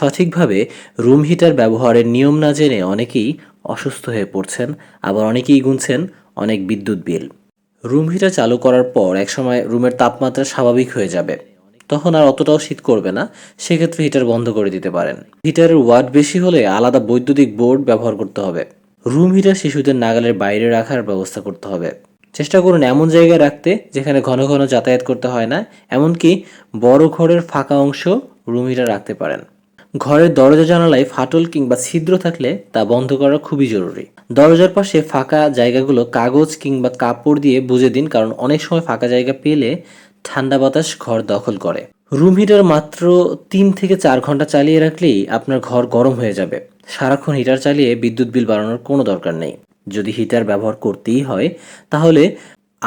সঠিকভাবে room heater ব্যবহারের নিয়ম না জেনে অনেকেই অসুস্থ হয়ে পড়ছেন, আবার অনেকেই গুনছেন অনেক বিদ্যুৎ বিল। রুম হিটার চালু করার পর একসময় রুমের তাপমাত্রা স্বাভাবিক হয়ে যাবে। তখন আর অতটাও শীত করবে না, সেক্ষেত্রে হিটার বন্ধ করে দিতে পারেন। হিটারের ওয়াট বেশি হলে আলাদা বৈদ্যুতিক বোর্ড ব্যবহার করতে হবে। রুম হিটার শিশুদের নাগালের বাইরে রাখার ব্যবস্থা করতে হবে। চেষ্টা করুন এমন জায়গায় রাখতে যেখানে ঘন ঘন যাতায়াত করতে হয় না, এমনকি বড় ঘরের ফাঁকা অংশ রুম হিটার রাখতে পারেন। ঘরের দরজা, জানালায় ফাটল কিংবা ছিদ্র থাকলে তা বন্ধ করা খুবই জরুরি। দরজার পাশে ফাঁকা জায়গাগুলো কাগজ কিংবা কাপড় দিয়ে বুঝে দিন, কারণ অনেক সময় ফাঁকা জায়গা পেলে ঠান্ডা বাতাস ঘর দখল করে। রুম হিটার মাত্র তিন থেকে চার ঘণ্টা চালিয়ে রাখলেই আপনার ঘর গরম হয়ে যাবে। সারাক্ষণ হিটার চালিয়ে বিদ্যুৎ বিল বাড়ানোর কোনো দরকার নেই। যদি হিটার ব্যবহার করতেই হয়, তাহলে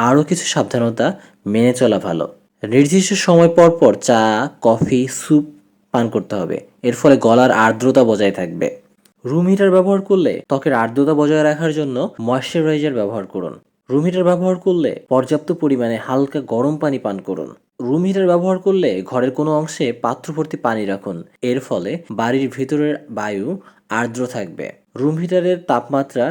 আরও কিছু সাবধানতা মেনে চলা ভালো। নির্দিষ্ট সময় পর পর চা, কফি, স্যুপ পান করতে হবে। এর ফলে গলার আর্দ্রতা বজায় থাকবে। রুম হিটার ব্যবহার করলে ত্বকের আর্দ্রতা বজায় রাখার জন্য ময়শ্চারাইজার ব্যবহার করুন। রুম হিটার ব্যবহার করলে পর্যাপ্ত পরিমাণে হালকা গরম পানি পান করুন। রুম হিটার ব্যবহার করলে ঘরের কোনো অংশে পাত্র ভর্তি পানি রাখুন। এর ফলে বাড়ির ভিতরের বায়ু আর্দ্র থাকবে। রুম হিটারের তাপমাত্রা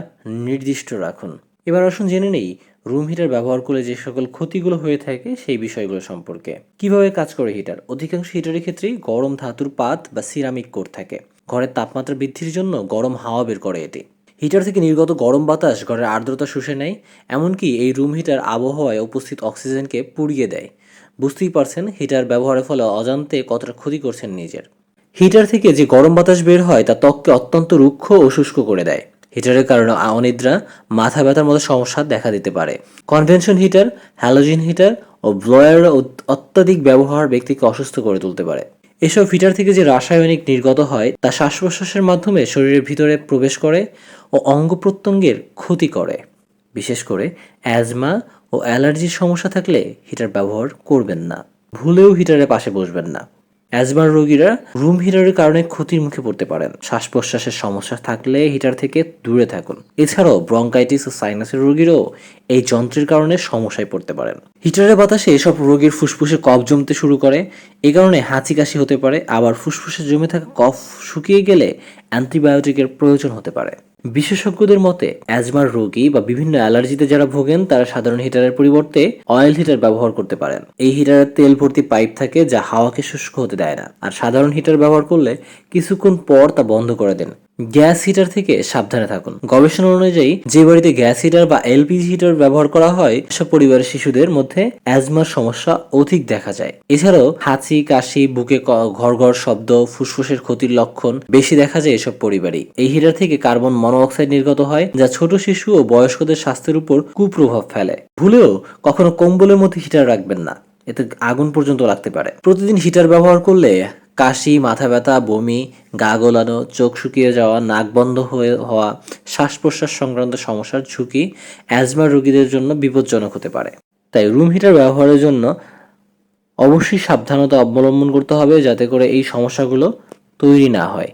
নির্দিষ্ট রাখুন। এবার আসুন জেনে নেই রুম হিটার ব্যবহার করলে যে সকল ক্ষতিগুলো হয়ে থাকে সেই বিষয়গুলো সম্পর্কে। কীভাবে কাজ করে হিটার অধিকাংশ হিটারের ক্ষেত্রেই গরম ধাতুর পাত বা সিরামিক কোর থাকে। ঘরের তাপমাত্রা বৃদ্ধির জন্য গরম হাওয়া বের করে এটি। হিটার থেকে নির্গত গরম বাতাস ঘরের আর্দ্রতা শুষে নেয়, এমনকি এই রুম হিটার আবহাওয়ায় উপস্থিত অক্সিজেনকে পুড়িয়ে দেয়। বুঝতেই পারছেন হিটার ব্যবহারের ফলে অজান্তে কতটা ক্ষতি করছেন নিজের। হিটার থেকে যে গরম বাতাস বের হয় তা ত্বককে অত্যন্ত রুক্ষ ও শুষ্ক করে দেয়। হিটারের কারণে অনিদ্রা, মাথা ব্যথার মতো সমস্যা দেখা দিতে পারে। কনভেনশন হিটার, হ্যালোজিন হিটার ও ব্লয়ারের অত্যাধিক ব্যবহার ব্যক্তিকে অসুস্থ করে তুলতে পারে। এসব হিটার থেকে যে রাসায়নিক নির্গত হয়, তা শ্বাস প্রশ্বাসের মাধ্যমে শরীরের ভিতরে প্রবেশ করে ও অঙ্গ প্রত্যঙ্গের ক্ষতি করে। বিশেষ করে অ্যাজমা ও অ্যালার্জির সমস্যা থাকলে হিটার ব্যবহার করবেন না। ভুলেও হিটারের পাশে বসবেন না। অ্যাজমার রোগীরা রুম হিটারের কারণে ক্ষতির মুখে পড়তে পারেন। শ্বাস প্রশ্বাসের সমস্যা থাকলে হিটার থেকে দূরে থাকুন। এছাড়াও ব্রঙ্কাইটিস ও সাইনাসের রোগীরাও এই যন্ত্রের কারণে সমস্যায় পড়তে পারেন। হিটারের বাতাসে এসব রোগীর ফুসফুসে কফ জমতে শুরু করে। এ কারণে হাঁচি কাশি হতে পারে। আবার ফুসফুসে জমে থাকা কফ শুকিয়ে গেলে অ্যান্টিবায়োটিকের প্রয়োজন হতে পারে। বিশেষজ্ঞদের মতে, অ্যাজমার রোগী বা বিভিন্ন অ্যালার্জিতে যারা ভোগেন, তারা সাধারণ হিটারের পরিবর্তে অয়েল হিটার ব্যবহার করতে পারেন। এই হিটারের তেল ভর্তি পাইপ থাকে যা হাওয়াকে শুষ্ক হতে দেয় না। আর সাধারণ হিটার ব্যবহার করলে কিছুক্ষণ পর তা বন্ধ করে দেন। গ্যাস হিটার থেকে সাবধানে থাকুন। গবেষণা অনুযায়ী, যে বাড়িতে গ্যাস হিটার বা এলপিজি হিটার ব্যবহার করা হয় সব পরিবারের শিশুদের মধ্যে অ্যাজমার সমস্যা অধিক দেখা যায়। এছাড়াও হাঁচি, কাশি, বুকে ঘর ঘর শব্দ, ফুসফুসের ক্ষতির লক্ষণ বেশি দেখা যায় এসব পরিবারই এই হিটার থেকে কার্বন মনোঅক্সাইড নির্গত হয়, যা ছোট শিশু ও বয়স্কদের স্বাস্থ্যের উপর কুপ্রভাব ফেলে। ভুলেও কখনো কম্বলের মধ্যে হিটার রাখবেন না। এতে আগুন পর্যন্ত লাগতে পারে। প্রতিদিন হিটার ব্যবহার করলে কাশি, মাথা ব্যথা, বমি, গা গোলানো, চোখ শুকিয়ে যাওয়া, নাক বন্ধ হয়ে হওয়া শ্বাস প্রশ্বাস সংক্রান্ত সমস্যার ঝুঁকি, অ্যাজমা রোগীদের জন্য বিপজ্জনক হতে পারে। তাই রুম হিটার ব্যবহারের জন্য অবশ্যই সাবধানতা অবলম্বন করতে হবে যাতে করে এই সমস্যাগুলো তৈরি না হয়।